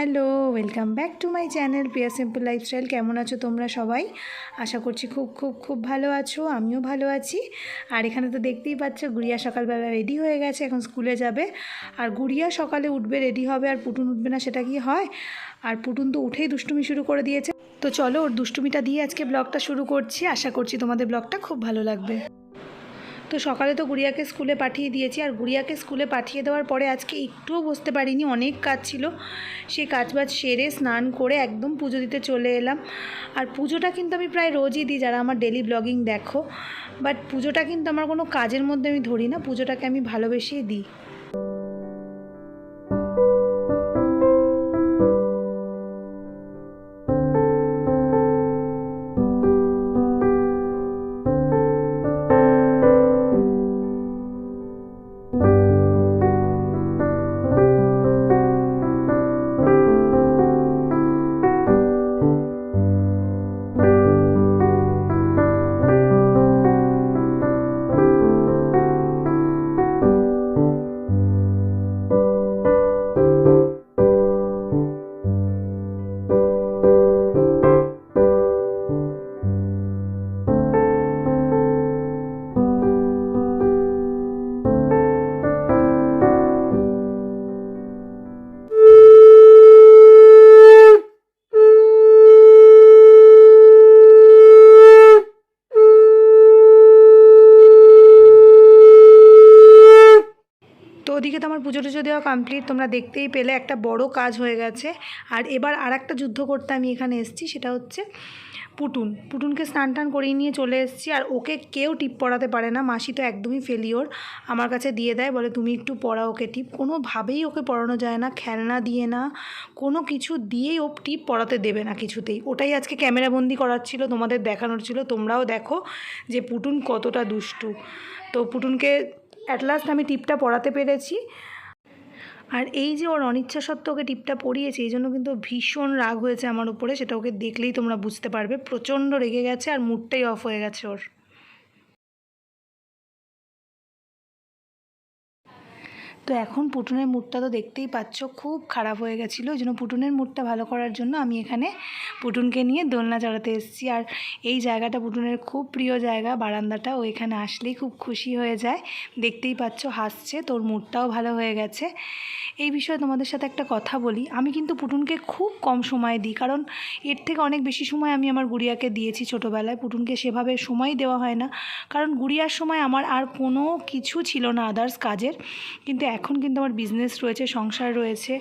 Hello welcome back to my channel Priya simple lifestyle কেমন আছো তোমরা সবাই? আশা করছি খুব খুব খুব ভালো আছো, আমিও ভালো আছি। আর এখানে তো দেখতেই পাচ্ছ, গুড়িয়া সকালবেলা রেডি হয়ে গেছে, এখন স্কুলে যাবে। আর গুড়িয়া সকালে উঠবে রেডি হবে, আর পুটুন উঠবে না, সেটা কি হয়? আর পুটুন তো উঠেই দুষ্টুমি শুরু করে দিয়েছে। তো চলো, ওর দুষ্টুমিটা দিয়ে আজকে ব্লগটা শুরু করছি। আশা করছি তোমাদের ব্লগটা খুব ভালো লাগবে। তো সকালে তো গুড়িয়াকে স্কুলে পাঠিয়ে দিয়েছি। আর গুড়িয়াকে স্কুলে পাঠিয়ে দেওয়ার পরে আজকে একটুও বসতে পারিনি, অনেক কাজ ছিল। সেই কাজ বাজ সেরে স্নান করে একদম পুজো দিতে চলে এলাম। আর পুজোটা কিন্তু আমি প্রায় রোজই দিই, যারা আমার ডেলি ব্লগিং দেখো। বাট পুজোটা কিন্তু আমার কোনো কাজের মধ্যে আমি ধরি না, পুজোটাকে আমি ভালোবেসেই দিই। ওদিকে তো আমার পুজো টুজো দেওয়া কমপ্লিট তোমরা দেখতেই পেলে একটা বড় কাজ হয়ে গেছে। আর এবার আর একটা যুদ্ধ করতে আমি এখানে এসেছি, সেটা হচ্ছে পুটুন। পুটুনকে স্নান টান করিয়ে নিয়ে চলে এসেছি, আর ওকে কেউ টিপ পড়াতে পারে না, মাসি তো একদমই ফেলিওর আমার কাছে দিয়ে দেয়, বলে, তুমি একটু পড়াও ওকে টিপ। কোনোভাবেই ওকে পড়ানো যায় না, খেলনা দিয়ে না, কোনো কিছু দিয়েই ও টিপ পড়াতে দেবে না কিছুতেই। ওটাই আজকে ক্যামেরাবন্দি করার ছিল তোমাদের দেখানোর ছিল, তোমরাও দেখো যে পুটুন কতটা দুষ্টু। তো পুটুনকে অ্যাট লাস্ট আমি টিপটা পড়াতে পেরেছি। আর এই যে ওর অনিচ্ছা সত্ত্বেও ওকে টিপটা পড়িয়েছে, এই জন্য কিন্তু ভীষণ রাগ হয়েছে আমার উপরে, সেটা ওকে দেখলেই তোমরা বুঝতে পারবে। প্রচণ্ড রেগে গেছে আর মুডটাই অফ হয়ে গেছে ওর। তো এখন পুটুনের মুডটা তো দেখতেই পাচ্ছ, খুব খারাপ হয়ে গেছিল। ওই জন্য পুটুনের মুডটা ভালো করার জন্য আমি এখানে পুটুনকে নিয়ে দোলনা চড়াতে এসেছি। আর এই জায়গাটা পুটুনের খুব প্রিয় জায়গা, বারান্দাটা। ও এখানে আসলেই খুব খুশি হয়ে যায়। দেখতেই পাচ্ছ হাসছে, তোর মুডটাও ভালো হয়ে গেছে। এই বিষয়ে তোমাদের সাথে একটা কথা বলি। আমি কিন্তু পুটুনকে খুব কম সময় দিই, কারণ এর থেকে অনেক বেশি সময় আমি আমার গুড়িয়াকে দিয়েছি ছোটোবেলায়। পুটুনকে সেভাবে সময় দেওয়া হয় না, কারণ গুড়িয়ার সময় আমার আর কোনো কিছু ছিল না আদার্স কাজের। কিন্তু এখন কিন্তু আমার বিজনেস রয়েছে, সংসার রয়েছে,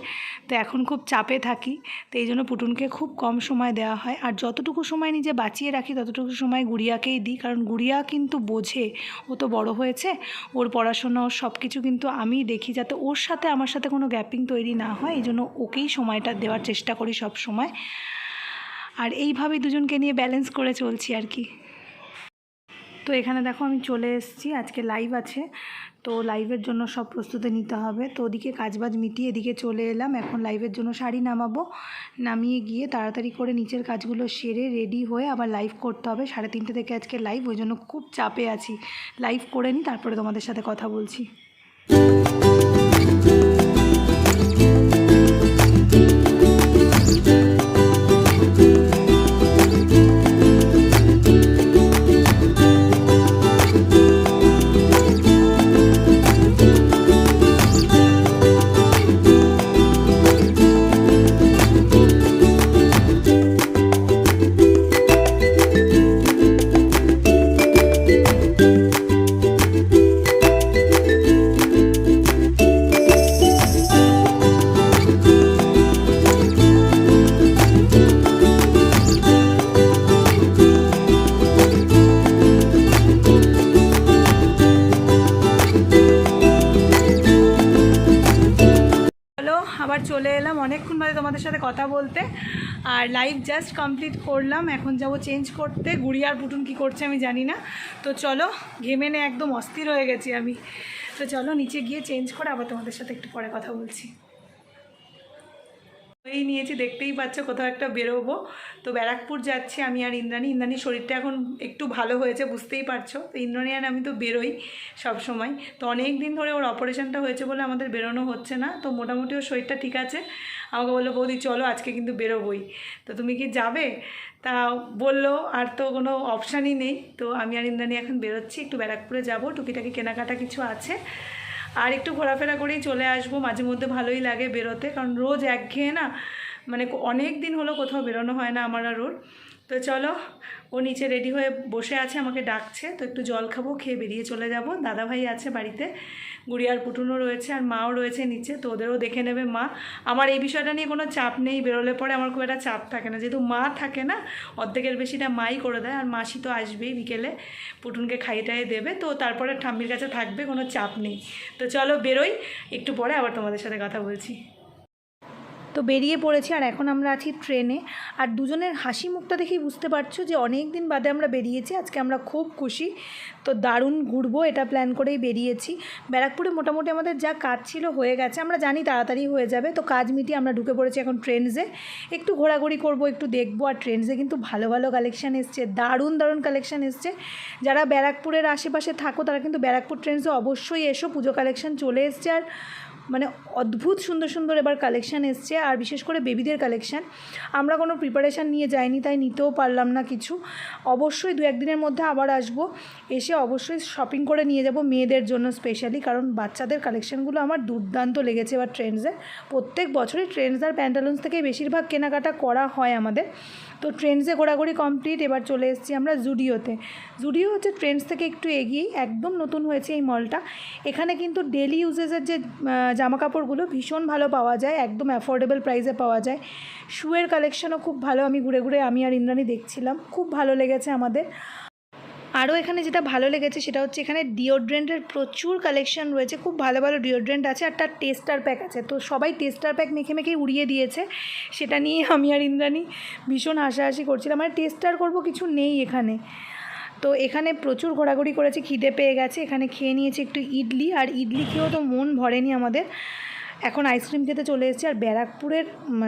তো এখন খুব চাপে থাকি, তো এই জন্য পুটুনকে খুব কম সময় দেওয়া হয়। আর যতটুকু সময় নিজে বাঁচিয়ে রাখি, ততটুকু সময় গুড়িয়াকেই দিই, কারণ গুড়িয়া কিন্তু বোঝে, ও তো বড় হয়েছে, ওর পড়াশোনা, ওর সব কিছু কিন্তু আমি দেখি, যাতে ওর সাথে আমার সাথে কোনো গ্যাপিং তৈরি না হয়, এই জন্য ওকেই সময়টা দেওয়ার চেষ্টা করি সব সময়। আর এইভাবেই দুজনকে নিয়ে ব্যালেন্স করে চলছি আর কি। তো এখানে দেখো আমি চলে এসেছি, আজকে লাইভ আছে। তো লাইভের জন্য সব প্রস্তুতি নিতে হবে। তো ওদিকে কাজবাজ মিটিয়ে এদিকে চলে এলাম। এখন লাইভের জন্য শাড়ি নামাবো। নামিয়ে গিয়ে তাড়াতাড়ি করে নিচের কাজগুলো সেরে রেডি হয়ে আবার লাইভ করতে হবে। সাড়ে তিনটে থেকে আজকে লাইভ ওই জন্য খুব চাপে আছি। লাইভ করে নিই, তারপরে তোমাদের সাথে কথা বলছি। অনেকক্ষণ তোমাদের সাথে কথা বলতে। আর লাইভ জাস্ট কমপ্লিট করলাম, এখন যাব চেঞ্জ করতে। গুড়িয়ার পুটুন কি করছে আমি জানি না। তো চলো, ঘেমে নে একদম অস্থির হয়ে গেছি আমি। তো চলো, নিচে গিয়ে চেঞ্জ করে আবার তোমাদের সাথে একটু পরে কথা বলছি। এই নিয়েছি, দেখতেই পাচ্ছ কোথাও একটা বেরোবো। তো ব্যারাকপুর যাচ্ছি আমি আর ইন্দ্রাণী। ইন্দ্রাণীর শরীরটা এখন একটু ভালো হয়েছে, বুঝতেই পারছ। তো ইন্দ্রাণী আর আমি তো বেরোই সব সময়। তো অনেক দিন ধরে ওর অপারেশনটা হয়েছে বলে আমাদের বেরোনো হচ্ছে না। তো মোটামুটি ওর শরীরটা ঠিক আছে। আমাকে বলল, বৌদি, চলো আজকে কিন্তু বেরোবই। তো তুমি কি যাবে? তা বলল, আর তো কোনো অপশানই নেই। তো আমি আর ইন্দ্রাণী এখন বেরোচ্ছি, একটু ব্যারাকপুরে যাব। টুকিটাকি কেনাকাটা কিছু আছে। আর একটু ঘোরাফেরা করেই চলে আসব। মাঝে মধ্যে ভালোই লাগে বেরোতে, কারণ রোজ একঘেয়ে না মানে অনেক দিন হলো কোথাও বেরোনো হয় না আমার আর ওর। তো চলো, ও নিচে রেডি হয়ে বসে আছে, আমাকে ডাকছে। তো একটু জল খাব, খেয়ে বেরিয়ে চলে যাব। দাদাভাই আছে বাড়িতে, গুড়িয়ার পুটুনও রয়েছে আর মাও রয়েছে নিচে, তো ওদেরও দেখে নেবে মা। আমার এই বিষয়টা নিয়ে কোনো চাপ নেই, বেরোলে পরে আমার খুব একটা চাপ থাকে না। যেহেতু মা থাকে না, অর্ধেকের বেশিটা মাই করে দেয় আর মাসি তো আসবেই বিকেলে। পুটুনকে খাইয়ে টাইয়ে দেবে, তো তারপরে ঠাম্মির কাছে থাকবে, কোনো চাপ নেই। তো চলো বেরোই, একটু পরে আবার তোমাদের সাথে কথা বলছি। তো বেরিয়ে পড়েছি আর এখন আমরা আছি ট্রেনে। আর দুজনের হাসি মুখটা দেখেই বুঝতে পারছ যে অনেক দিন বাদে আমরা বেরিয়েছি। আজকে আমরা খুব খুশি। তো দারুণ ঘুরবো, এটা প্ল্যান করেই বেরিয়েছি। ব্যারাকপুরে মোটামুটি আমাদের যা কাজ ছিল হয়ে গেছে। আমরা জানি তাড়াতাড়ি হয়ে যাবে। তো কাজ মিটিয়ে আমরা ঢুকে পড়েছি এখন ট্রেন্সে। একটু ঘোরাঘুরি করব, একটু দেখব। আর ট্রেন্সে কিন্তু ভালো ভালো কালেকশান এসছে। দারুণ দারুণ কালেকশান এসছে। যারা ব্যারাকপুরের আশেপাশে থাকো, তারা কিন্তু ব্যারাকপুর ট্রেন্সে অবশ্যই এসো। পুজো কালেকশান চলে এসছে। আর মানে অদ্ভুত সুন্দর সুন্দর এবার কালেকশান এসছে, আর বিশেষ করে বেবিদের কালেকশান আমরা কোনো প্রিপারেশান নিয়ে যাইনি, তাই নিতেও পারলাম না কিছু। অবশ্যই দু একদিনের মধ্যে আবার আসব। এসে অবশ্যই শপিং করে নিয়ে যাব মেয়েদের জন্য স্পেশালি কারণ বাচ্চাদের কালেকশানগুলো আমার দুর্দান্ত লেগেছে এবার ট্রেন্ডসে প্রত্যেক বছরই ট্রেন্ডস আর প্যান্টালুন্স থেকে বেশিরভাগ কেনাকাটা করা হয় আমাদের। তো ট্রেন্ডসে ঘোরাঘুরি কমপ্লিট এবার চলে এসেছি আমরা জুডিওতে জুডিও হচ্ছে ট্রেন্ডস থেকে একটু এগিয়েই, একদম নতুন হয়েছে এই মলটা এখানে কিন্তু ডেলি ইউজেসের যে জামা কাপড়গুলো ভীষণ ভালো পাওয়া যায়, একদম অ্যাফোর্ডেবল প্রাইসে পাওয়া যায়। শুয়ের কালেকশনও খুব ভালো, আমি ঘুরে ঘুরে আমি আর ইন্দ্রাণী দেখছিলাম, খুব ভালো লেগেছে আমাদের। আরও এখানে যেটা ভালো লেগেছে সেটা হচ্ছে এখানে ডিওড্রেন্টের প্রচুর কালেকশন রয়েছে, খুব ভালো ভালো ডিওড্রেন্ট আছে আর তার টেস্টার প্যাক আছে। তো সবাই টেস্টার প্যাক মেখে মেখেই উড়িয়ে দিয়েছে, সেটা নিয়ে আমি আর ইন্দ্রাণী ভীষণ হাসাহাসি করছিলাম। মানে টেস্টার করব কিছু নেই এখানে। তো এখানে প্রচুর ঘোরাঘুরি করেছি, খিদে পেয়ে গেছে, এখানে খেয়ে নিয়েছি একটু ইডলি, আর ইডলি খেয়েও তো মন ভরেনি আমাদের। এখন আইসক্রিম খেতে চলে এসেছি আর ব্যারাকপুরের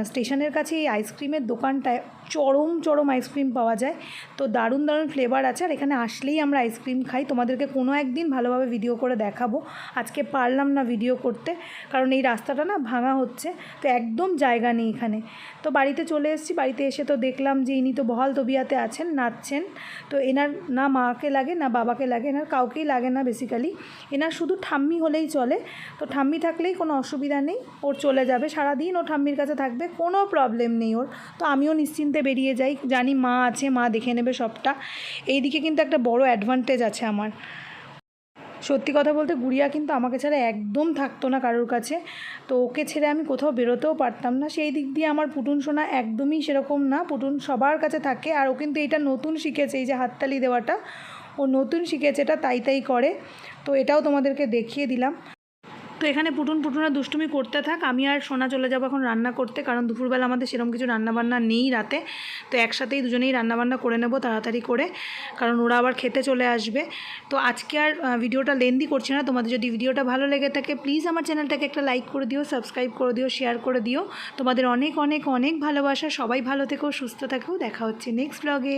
স্টেশনের কাছে এই আইসক্রিমের দোকানটায় চরম চরম আইসক্রিম পাওয়া যায়। তো দারুণ দারুণ ফ্লেভার আছে আর এখানে আসলেই আমরা আইসক্রিম খাই। তোমাদেরকে কোনো একদিন ভালোভাবে ভিডিও করে দেখাবো। আজকে পারলাম না ভিডিও করতে, কারণ এই রাস্তাটা না ভাঙা হচ্ছে, তো একদম জায়গা নেই এখানে। তো বাড়িতে চলে এসেছি, বাড়িতে এসে তো দেখলাম যে ইনি তো বহাল তবিয়াতে আছেন, নাচছেন। তো এনার না মাকে লাগে, না বাবাকে লাগে এনার কাউকেই লাগে না বেসিক্যালি এনার শুধু ঠাম্মি হলেই চলে। তো ঠাম্মি থাকলেই কোনো অসুবিধা নেই, ওর চলে যাবে, সারাদিন ও ঠাম্মির কাছে থাকবে, কোনো প্রবলেম নেই ওর। তো আমিও নিশ্চিন্তে বেরিয়ে যাই, জানি মা আছে, মা দেখে নেবে সবটা। এইদিকে কিন্তু একটা বড় অ্যাডভান্টেজ আছে আমার। সত্যি কথা বলতে গুড়িয়া কিন্তু আমাকে ছাড়া একদম থাকতো না কারোর কাছে। তো ওকে ছেড়ে আমি কোথাও বেরোতেও পারতাম না। সেই দিক দিয়ে আমার পুটুন সোনা একদমই সেরকম না। পুটুন সবার কাছে থাকে আর ও কিন্তু এটা নতুন শিখেছে, এই যে হাততালি দেওয়াটা। ও নতুন শিখেছে এটা, তাই তাই করে। তো এটাও তোমাদেরকে দেখিয়ে দিলাম। তো এখানে পুটুন পুটুনা দুষ্টুমি করতে থাক। আমি আর সোনা চলে যাব এখন রান্না করতে, কারণ দুপুরবেলা আমাদের সেরকম কিছু রান্নাবান্না নেই রাতে। তো একসাথেই দুজনেই রান্নাবান্না করে নেব তাড়াতাড়ি করে, কারণ ওরা আবার খেতে চলে আসবে। তো আজকে আর ভিডিওটা লেন্দি করছি না। তোমাদের যদি ভিডিওটা ভালো লেগে থাকে প্লিজ আমার চ্যানেলটাকে একটা লাইক করে দিও সাবস্ক্রাইব করে দিও শেয়ার করে দিও। তোমাদের অনেক অনেক অনেক ভালোবাসা। সবাই ভালো থেকো, সুস্থ থেকো। দেখা হচ্ছে নেক্সট ব্লগে